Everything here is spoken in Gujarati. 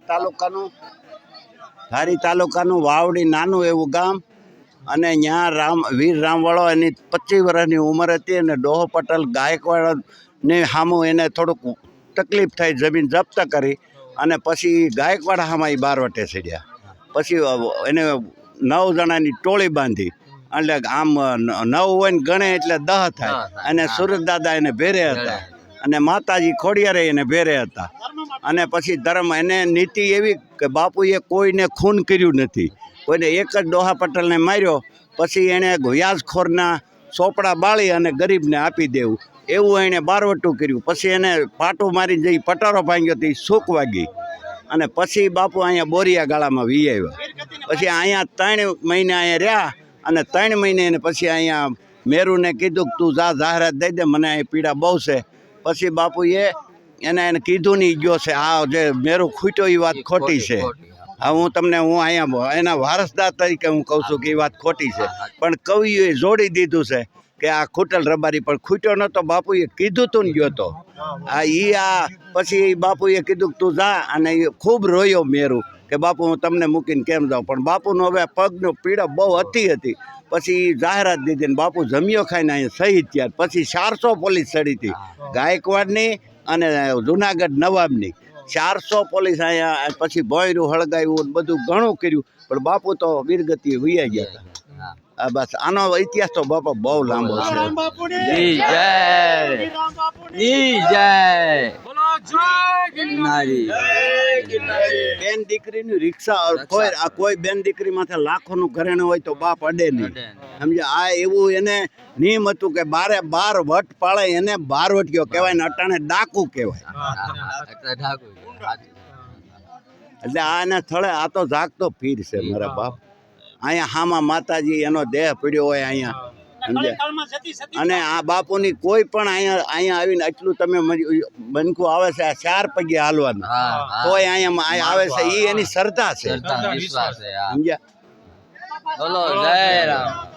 તાલુકાનું ધારી તાલુકાનું વાવડી નાનું એવું ગામ અને ત્યાં રામ વીર રામવાળો એની પચીસ વર્ષની ઉંમર હતી અને ડોહો પટેલ ગાયકવાડની સામું એને થોડુંક તકલીફ થઈ જમીન જપ્ત કરી અને પછી ગાયકવાડ સામા એ બારવટે ચડ્યા પછી એને નવ જણાની ટોળી બાંધી એટલે આમ નવ હોય ને ગણે એટલે દહ થાય. અને સુરતદાદા એને ભેરે હતા. અને માતાજી ખોડિયારે એને ભેરે હતા. અને પછી ધર્મ એને નીતિ એવી કે બાપુએ કોઈને ખૂન કર્યું નથી. કોઈને એક જ ડોહા પટેલને માર્યો, પછી એણે વ્યાજખોરના ચોપડા બાળી અને ગરીબને આપી દેવું. એવું એણે બારવટું કર્યું. પછી એને પાટું મારી જઈ પટારો ભાંગ્યો તો સૂક વાગી. અને પછી બાપુ અહીંયા બોરિયા ગાળામાં વી આવ્યા. પછી અહીંયા ત્રણ મહિને અહીંયા રહ્યા અને ત્રણ મહિને એને પછી અહીંયા મેરુને કીધું કે તું જા, જાહેરાત દઈ દે, મને અહીં પીડા બહુ છે. પછી બાપુએ એને એને કીધું નહીં ગયો છે. આ જે મેરું ખૂટ્યો એ વાત ખોટી છે. હા. હું તમને હું અહીંયા એના વારસદાર તરીકે હું કહું છું કે એ વાત ખોટી છે. પણ કવિએ જોડી દીધું છે કે આ ખૂટલ રબારી પણ ખૂટ્યો નહોતો. બાપુએ કીધું તું ને ગયો તો. આ એ આ પછી એ બાપુએ કીધું કે તું જા અને એ ખૂબ રોયો મેરું કે બાપુ હું તમને મૂકીને કેમ જાઉં? પણ બાપુનો હવે પગનો પીડા બહુ હતી હતી. પછી એ જાહેરાત દીધી ને બાપુ જમ્યો ખાઈને અહીંયા શહીદ થયા. પછી ચારસો પોલીસ ચડી હતી. ગાયકવાડની અને જુનાગઢ નવાબની. ચારસો પોલીસ અહીંયા પછી ભોયરું હળગાવ્યું બધું ઘણું કર્યું. પણ બાપુ તો વીરગતિ વૈયા ગયા હતા. આ બસ આનો ઇતિહાસ તો બાપા બહુ લાંબો છે. જય. જય. બેન દીકરીની રિક્ષા કોઈ આ કોઈ બેન દીકરી માથે લાખોનું ઘરેણું હોય તો બાપ અડે નહીં. સમજે આ એવું એને નિયમ હતું કે બારે બાર વટ પાળે એને બાર વટિયો કહેવાય ને અટાણે ડાકુ કહેવાય. એટલે આ એને સ્થળે આ તો જાગતો ફીર છે મારા બાપ. અહીંયા હામાં માતાજી એનો દેહ પીડ્યો હોય અહીંયા. અને આ બાપુની કોઈ પણ અહીંયા અહીંયા આવીને એટલું તમે બનકું આવે છે આ ચાર પગે હાલવાનું. હા અહીંયા આવે છે એ એની શ્રદ્ધા છે. શ્રદ્ધા વિશ્વાસ છે હા. સમજ્યા બોલો જય રામ.